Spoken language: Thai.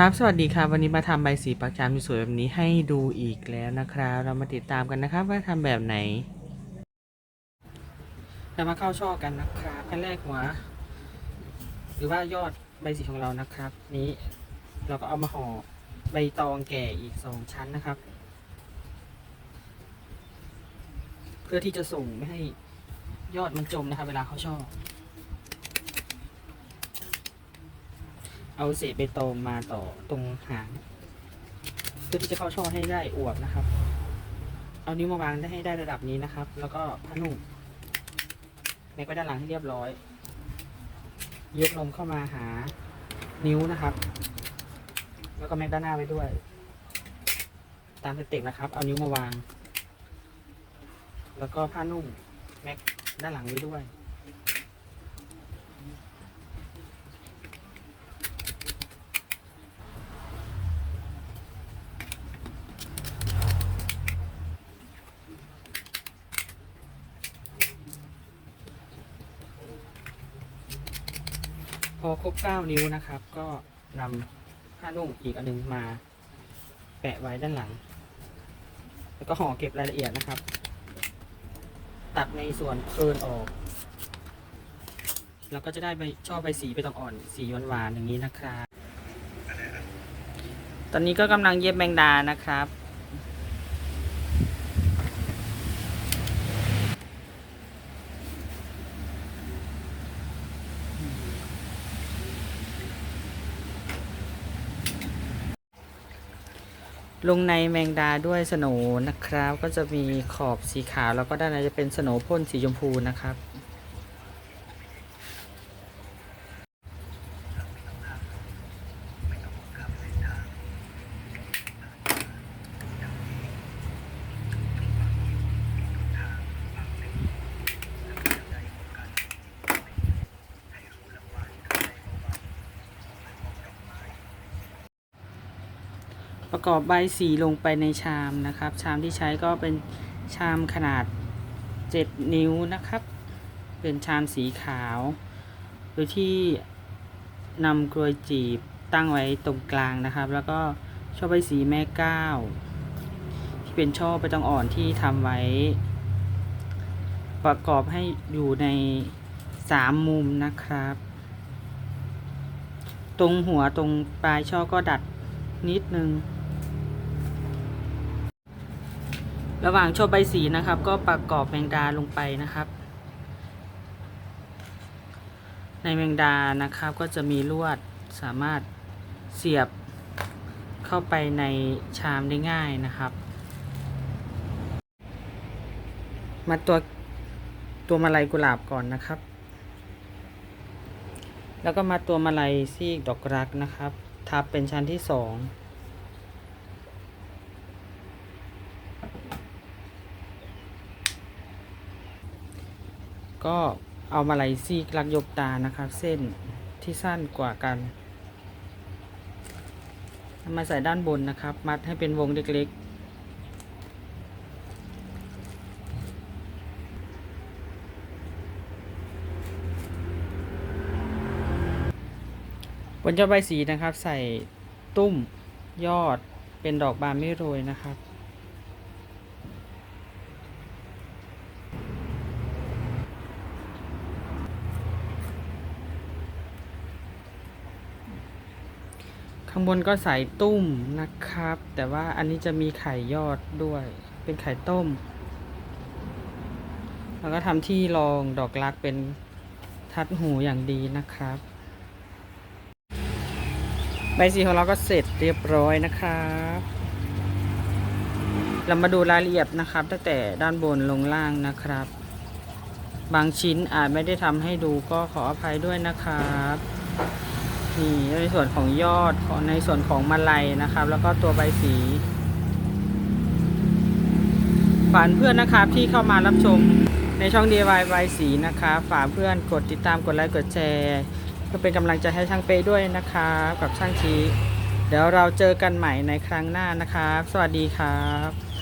ครับ สวัสดีครับ วันนี้มาทำใบสีปักจามสวยแบบนี้ให้ดูอีกแล้วนะครับ เรามาติดตามกันนะครับ ว่าทำแบบไหน เรามาเข้าช่อกันนะครับขั้นแรกหัว หรือว่ายอดใบสีของเรานะครับ นี้เราก็เอามาห่อใบตองแก่อีกสองชั้นนะครับ เพื่อที่จะส่งไม่ให้ยอดมันจมนะครับ เวลาเข้าช่อ เอาเศษใบตงมาต่อตรงหางเพื่อที่จะเข้าช่อให้ได้อวบนะครับ เอานิ้วมาวางได้ให้ได้ระดับนี้นะครับ แล้วก็ผ้านุ่มแม็กไว้ด้านหลังให้เรียบร้อย ยกลมเข้ามาหานิ้วนะครับ แล้วก็แม็กด้านหน้าไว้ด้วย ตามสเต็ปนะครับ เอานิ้วมาวาง แล้วก็ผ้านุ่มแม็กด้านหลังไว้ด้วย อครบ 9 นิ้วนะครับ ก็นำผ้านุ่งอีกอันหนึงมาแปะไว้ด้านหลัง แล้วก็ห่อเก็บรายละเอียดนะครับ ตัดในส่วนเคินออก แล้วก็จะได้ใบชอบใบสีไปตองอ่อน สีหวานๆอย่างนี้นะครับ ตอนนี้ก็กำลังเย็บแมงดานะครับ ลงในแมงดาด้วยสโนนะครับ ก็จะมีขอบสีขาวแล้วก็ด้านในจะเป็นสโนพ่นสีชมพูนะครับ ประกอบใบสีลงไปในชามนะครับ ชามที่ใช้ก็เป็นชามขนาด 7 นิ้วนะครับ เป็นชามสีขาว โดยที่นำกลวยจีบตั้งไว้ตรงกลางนะครับ แล้วก็ช่อใบสีแม่ก้าวที่เป็นช่อใบตองอ่อนที่ทำไว้ ประกอบให้อยู่ในสามมุมนะครับ ตรงหัวตรงปลายช่อก็ดัดนิดนึง ระหว่างโชว์ใบสีนะครับ ก็ประกอบแมงดาลงไปนะครับ ในแมงดานะครับก็จะมีลวดสามารถเสียบเข้าไปในชามได้ง่ายนะครับ มาตัวตัวมาลัยกุหลาบก่อนนะครับ แล้วก็มาตัวมาลัยซีกดอกรักนะครับ ทับเป็นชั้นที่สอง ก็เอามาลัยซีกลักยกตานะครับ เส้นที่สั้นกว่ากัน มาใส่ด้านบนนะครับ มัดให้เป็นวงเล็กๆบนยอดใบสีนะครับ ใส่ตุ้มยอดเป็นดอกบานไม่โรยนะครับ ข้างบนก็ใส่ตุ้มนะครับ แต่ว่าอันนี้จะมีไข่ยอดด้วย เป็นไข่ต้ม แล้วก็ทำที่รองดอกรักเป็นทัดหูอย่างดีนะครับ ใบสีของเราก็เสร็จเรียบร้อยนะครับ เรามาดูรายละเอียดนะครับ ตั้งแต่ด้านบนลงล่างนะครับ บางชิ้นอาจไม่ได้ทำให้ดูก็ขออภัยด้วยนะครับ นี่ในส่วนของยอดของในส่วนของมาลัยนะครับ แล้วก็ตัวใบสีฝากเพื่อนนะครับที่เข้ามารับชมในช่อง DIY ใบสีนะครับฝากเพื่อนกดติดตามกดไลค์กดแชร์เพื่อเป็นกำลังใจให้ช่างเป้ด้วยนะครับกับช่างชีเดี๋ยวเราเจอกันใหม่ในครั้งหน้านะครับ สวัสดีครับ